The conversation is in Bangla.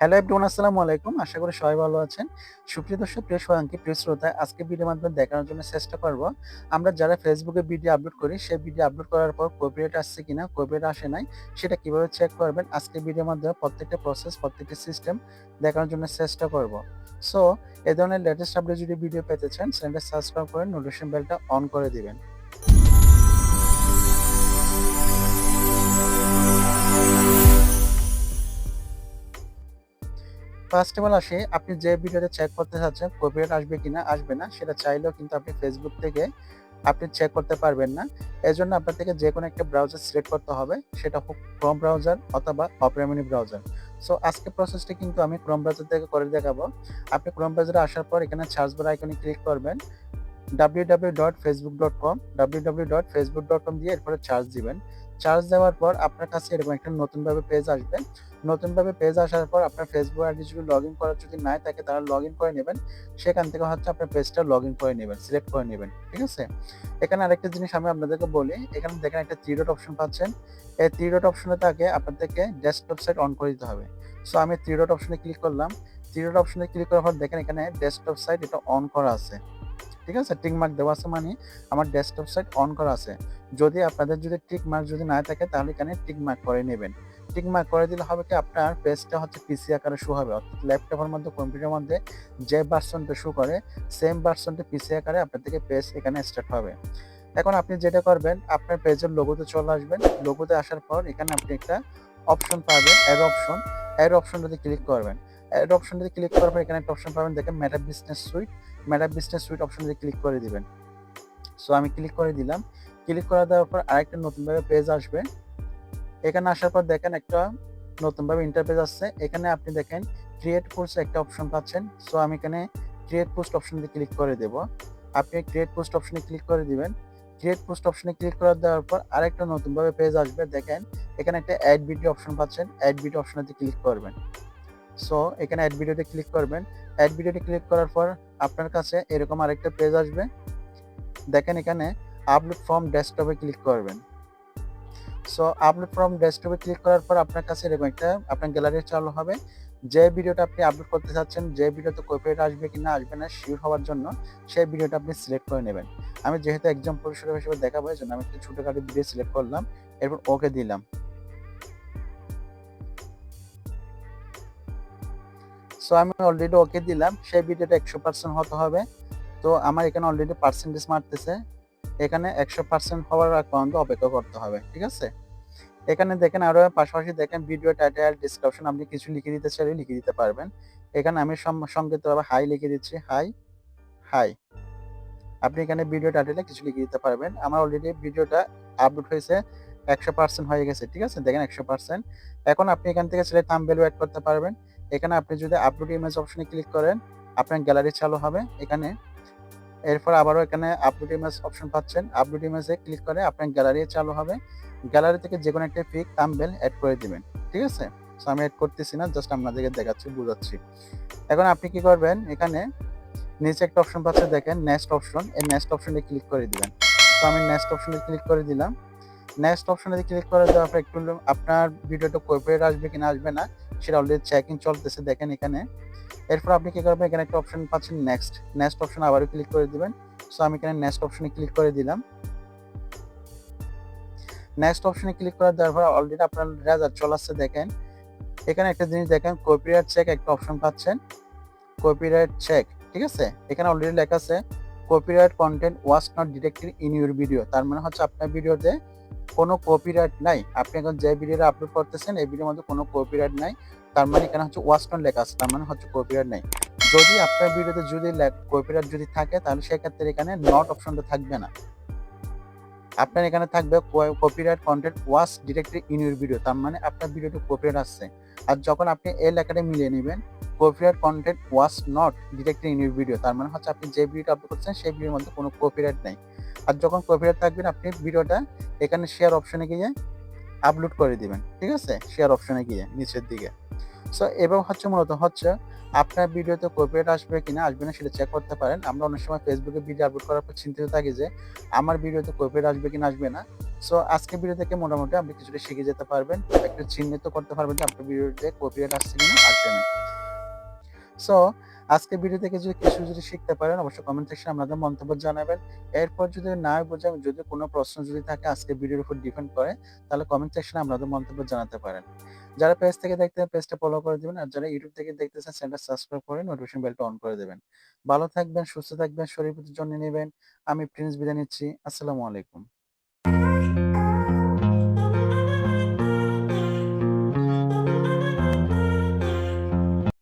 হ্যালো এভরিওয়ান আসসালামু আলাইকুম। আশা করি সবাই ভালো আছেন। সুপ্রিয় দর্শক, প্রিয় সবাইকে প্রিয় শ্রোতা, আজকে ভিডিওর মাধ্যমে দেখানোর জন্য চেষ্টা করব। আমরা যারা ফেসবুকে ভিডিও আপলোড করি, সেই ভিডিও আপলোড করার পর কপিরাইট আসছে কিনা কপিরাইট আসে নাই, সেটা কীভাবে চেক করবেন, আজকে ভিডিওর মাধ্যমে প্রত্যেকটা প্রসেস প্রত্যেকটা সিস্টেম দেখানোর জন্য চেষ্টা করব। সো এই ধরনের লেটেস্ট আপডেট যদি ভিডিও পেতে চান চ্যানেলটা সাবস্ক্রাইব করে নোটিফিকেশন বেলটা অন করে দিবেন। ফার্স্ট অফ অল আসে, আপনি যে ভিডিওতে চেক করতে চাচ্ছেন কপিরাইট আসবে কিনা, আসবে না, সেটা চাইলেও কিন্তু আপনি ফেসবুক থেকে আপনি চেক করতে পারবেন না। এর জন্য আপনার থেকে যে কোনো একটা ব্রাউজার সিলেক্ট করতে হবে, সেটা হোক ক্রোম ব্রাউজার অথবা অপেরামিনি ব্রাউজার সো আজকে প্রসেসটি কিন্তু আমি ক্রোম ব্রাউজার থেকে করে দেখাবো। আপনি ক্রোম ব্রাউজারে আসার পর এখানে সার্চ বার আইকনে ক্লিক করবেন www.facebook.com www.facebook.com দিয়ে এরপরে চার্জ দিবেন। চার্জ দেওয়ার পর আপনার কাছে এরকম একটা নতুনভাবে পেজ আসবে। নতুনভাবে পেজ আসার পর আপনার ফেসবুক আইডি যদি লগ ইন করার যদি নাই থাকে, তাহলে লগ ইন করে নেবেন। সেখান থেকে হচ্ছে আপনার পেজটা লগ ইন করে নেবেন সিলেক্ট করে নেবেন, ঠিক আছে? এখানে আরেকটা জিনিস আমি আপনাদেরকে বলি, এখানে দেখেন একটা থ্রি ডট অপশন পাচ্ছেন। এই থ্রি ডট অপশনে থাকে আপনাদেরকে ডেস্কটপ সাইট অন করে দিতে হবে। সো আমি থ্রি ডট অপশনে ক্লিক করলাম। থ্রি ডট অপশনে ক্লিক করার পর দেখেন এখানে ডেস্কটপ সাইট এটা অন করা আছে। ঠিক আছে? টিক মার্ক দেওয়া আছে মানে আমার ডেস্কটপ সাইট অন করা আছে। যদি আপনাদের যদি টিক মার্ক যদি না থাকে, তাহলে এখানে টিক মার্ক করে নেবেন। টিক মার্ক করে দিলে হবে কি? আপনার পেজটা হচ্ছে পিসি আকারে শো হবে। অর্থাৎ ল্যাপটপের মধ্যে কম্পিউটারের মধ্যে যে ভার্সনটা শো করে সেম ভার্সনটা পিসি আকারে আপনার থেকে পেজ এখানে স্টার্ট হবে। এখন আপনি যেটা করবেন, আপনার পেজের লোগোতে চলে আসবেন। লোগোতে আসার পর এখানে আপনি একটা অপশন পাবেন অ্যাড অপশন অ্যাড অপশনটাতে ক্লিক করবেন। অ্যাড অপশনটাতে ক্লিক করার পর এখানে একটা অপশন পাবেন, দেখেন Meta business suite Meta business suite অপশনটাতে ক্লিক করে দিবেন। সো আমি ক্লিক করে দিলাম। ক্লিক করে দেওয়ার পর আরেকটা নতুনভাবে পেজ আসবে। এখানে আসার পর দেখেন একটা নতুনভাবে ইন্টারপেজ আসছে। এখানে আপনি দেখেন ক্রিয়েট পোস্ট একটা অপশন পাচ্ছেন। সো আমি এখানে ক্রিয়েট পোস্ট অপশনে ক্লিক করে দেব। আপনি ক্রিয়েট পোস্ট অপশনে ক্লিক করে দিবেন। ক্রিয়েট পোস্ট অপশনে ক্লিক করে দেওয়ার পর আরেকটা নতুনভাবে পেজ আসবে। দেখেন, এখানে একটা অ্যাড ভিডিও অপশন পাচ্ছেন। অ্যাড ভিডিও অপশনেতে ক্লিক করবেন। সো এখানে অ্যাড ভিডিওতে ক্লিক করবেন। অ্যাড ভিডিওতে ক্লিক করার পর আপনার কাছে এরকম আরেকটা পেজ আসবে। দেখেন এখানে আপলোড ফ্রম ডেস্কটপে ক্লিক করবেন। সো আপলোড ফ্রম ডেস্কটপে ক্লিক করার পর আপনার কাছে এরকম একটা আপনার গ্যালারি চালু হবে। যে ভিডিওটা আপনি আপলোড করতে চাচ্ছেন, যে ভিডিওতে কপিরাইট আসবে কি না আসবে না শিওর হওয়ার জন্য সেই ভিডিওটা আপনি সিলেক্ট করে নেবেন। আমি যেহেতু একজন পরিষেবা হিসেবে এই জন্য আমি একটা ছোটোখাটো ভিডিও সিলেক্ট করলাম, এরপর ওকে দিলাম। সো আমি অলরেডি ওকে দিলাম, সেই ভিডিওটা একশো পার্সেন্ট হতে হবে। তো আমার এখানে অলরেডি পার্সেন্টেজ মারতেছে। এখানে একশো পার্সেন্ট হওয়ার পর্যন্ত অপেক্ষা করতে হবে, ঠিক আছে? এখানে দেখেন আরও পাশাপাশি দেখেন ভিডিও টাইটেল ডিসক্রিপশন আপনি কিছু লিখে দিতে চাইলে লিখে দিতে পারবেন। এখানে আমি সংক্ষিপ্তভাবে হাই লিখে দিচ্ছি। হাই হাই আপনি এখানে ভিডিও টাইটেলে কিছু লিখে দিতে পারবেন। আমার অলরেডি ভিডিওটা আপলোড হয়েছে, একশো পার্সেন্ট হয়ে গেছে, ঠিক আছে? দেখেন একশো পার্সেন্ট এখন আপনি এখান থেকে ছেলে থাম্বেল অ্যাড করতে পারবেন। এখানে আপনি যদি আপলোড ইমেজ অপশনে ক্লিক করেন, আপনার গ্যালারি চালু হবে। এখানে এরপর আবারও এখানে আপলোড ইমেজ অপশন পাচ্ছেন। আপলোড ইমেজে ক্লিক করে আপনার গ্যালারি চালু হবে। গ্যালারি থেকে যে কোনো একটা পিক থাম্বেল অ্যাড করে দিবেন। ঠিক আছে? সো আমি অ্যাড করতেছি না জাস্ট আপনাদেরকে দেখাচ্ছি, বুঝাচ্ছি। এখন আপনি কি করবেন? এখানে নিচে একটা অপশন পাচ্ছে, দেখেন নেক্সট অপশন এই নেক্সট অপশনে ক্লিক করে দিবেন। তো আমি নেক্সট অপশনে ক্লিক করে দিলাম। নেক্সট অপশনে ক্লিক করে দেওয়ার পর একটু আপনার ভিডিওটা কপিরাইট আসবে কিনা আসবে না, সেটা অলরেডি চেকিং চলতেছে, দেখেন এখানে। এরপর আপনি কি করবেন? এখানে একটা অপশন পাচ্ছেন নেক্সট নেক্সট অপশন আবারও ক্লিক করে দিবেন। সো আমি এখানে নেক্সট অপশনে ক্লিক করে দিলাম। নেক্সট অপশনে ক্লিক করে দেওয়ার পর অলরেডি আপনার রেজাল্ট চলে আসছে, দেখেন। এখানে একটা জিনিস দেখেন কপিরাইট চেক একটা অপশন পাচ্ছেন। কপিরাইট চেক ঠিক আছে? এখানে অলরেডি লেখা আছে copyright content was not detected in your video তার মানে হচ্ছে আপনার ভিডিওতে কোনো কপিরাইট নাই। আপনি এখন যে ভিডিওটা আপলোড করতেছেন, এই ভিডিওর মধ্যে কোনো কপিরাইট নাই। তার মানে এখানে হচ্ছে ওয়াস্টন লেখা আছে, তার মানে হচ্ছে কপিরাইট নাই। যদি আপনার ভিডিওতে যদি কপিরাইট যদি থাকে, তাহলে সেক্ষেত্রে এখানে নট অপশনটা থাকবে না। আপনার এখানে থাকবে copyright content was directly in your video তার মানে আপনার ভিডিওতে কপিরাইট আসছে। আর যখন আপনি এই লেখাটা মিলিয়ে নেবেন copyright content was not directly in your video তার মানে হচ্ছে আপনি যে ভিডিওটা আপলোড করছেন, সেই ভিডিওর মধ্যে কোনো কপিরাইট নেই। আর যখন কপিরাইট থাকবেন আপনি ভিডিওটা এখানে শেয়ার অপশনে গিয়ে আপলোড করে দিবেন, ঠিক আছে শেয়ার অপশনে গিয়ে, নিচের দিকে সো এবার হচ্ছে মূলত হচ্ছে, আপনার ভিডিওতে কপিরাইট আসবে কিনা, আসবে না সেটা চেক করতে পারেন। আমরা অনেক সময় ফেসবুকে ভিডিও আপলোড করার পর চিন্তিত থাকি যে, আমার ভিডিওতে কপিরাইট আসবে কিনা, আসবে না। সো আজকে ভিডিও থেকে মোটামুটি আপনি কিছুটা শিখে যেতে পারবেন। একটু চিহ্নিত করতে পারবেন যে আপনার ভিডিওতে কপিরাইট আসছে কিনা, আসবে না। সো আজকের ভিডিও থেকে যদি কিছু যদি শিখতে পারেন অবশ্যই কমেন্ট সেকশনে আপনাদের মন্তব্য জানাবেন। এরপর যদি না বোঝেন যদি কোনো প্রশ্ন যদি থাকে আজকে ভিডিওর উপর ডিপেন্ড করে তাহলে কমেন্ট সেকশনে আপনাদের মন্তব্য জানাতে পারেন। যারা পেজ থেকে দেখতেছেন পেজটা ফলো করে দিবেন। আর যারা ইউটিউব থেকে দেখতেছেন চ্যানেলটা সাবস্ক্রাইব করে নোটিফিকেশন বেলটা অন করে দেবেন। ভালো থাকবেন, সুস্থ থাকবেন, শরীর প্রতি যত্ন নিবেন। আমি প্রিন্স বিদায় নিচ্ছি। আসসালামু আলাইকুম।